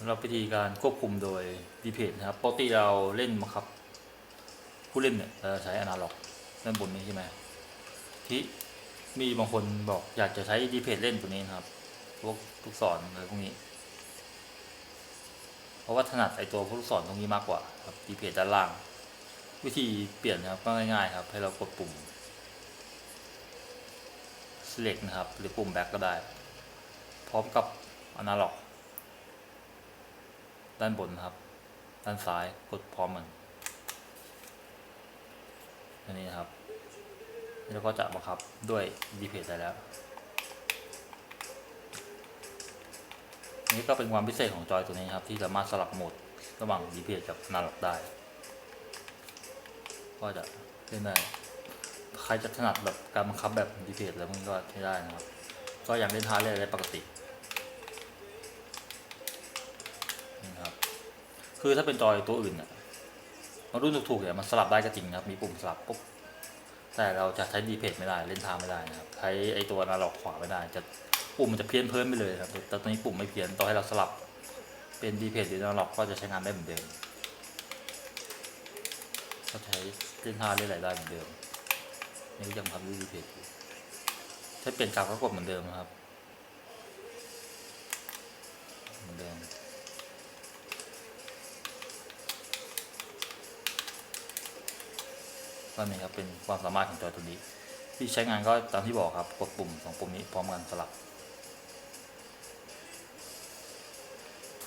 สำหรับวิธีการควบคุมโดยดีเพจนะครับปกติเราเล่นมาครับ ผู้เล่นเนี่ยเราใช้อนาล็อกด้านบนนี้ใช่ไหมที่มีบางคนบอกอยากจะใช้ดีเพจเล่นตัวนี้นะครับพวกลูกศรอะไรพวกนี้ เพราะว่าถนัดไอตัวพวกลูกศรตรงนี้มากกว่าครับดีเพจด้านล่าง วิธีเปลี่ยนนะครับก็ง่ายๆครับ ให้เรากดปุ่ม select นะครับ หรือปุ่ม back ก็ได้ พร้อมกับ analog ด้านบนนะครับ ด้านซ้ายกดพร้อมมันอันนี้นะครับแล้วก็จะบังคับด้วย d p a d ได้แล้วนี่ก็เป็นความพิเศษของจอยตัวนี้ครับ ที่สามารถสลับโหมดระหว่าง d p a d กับ analog ได้ ก็จะเล่นได้ใครจะถนัดแบบการบังคับแบบ d p a d แล้วมันก็ใช้ได้นะครับ ก็อยังเล่นฮาเล่นได้ปกตินี่นะครับ คือถ้าเป็นจอยตัวอื่นเนี่ยมารุ่นถูกๆเนี่ยมันสลับได้ก็จริงครับ มีปุ่มสลับปุ๊บแต่เราจะใช้ดีเพจไม่ได้เล่นทางไม่ได้นะครับใช้ไอตัวนาล็อกขวาไม่ได้จะปุ่มมันจะเพี้ยนเพิ่มไปเลยครับแต่ตัวนี้ปุ่มไม่เพี้ยนต่อให้เราสลับเป็นดีเพจหรือนาล็อกก็จะใช้งานได้เหมือนเดิมก็ใช้เล่นทางเล่นอะไรได้เหมือนเดิมนี่ยังทำด้วยดีเพจถ้าเปลี่ยนกราฟก็กดเหมือนเดิมครับเหมือนเดิม ก็นี่ครับเป็นความสามารถของจอยตัวนี้ ที่ใช้งานก็ตามที่บอกครับกดปุ่มสองปุ่มนี้พร้อมกันสลับ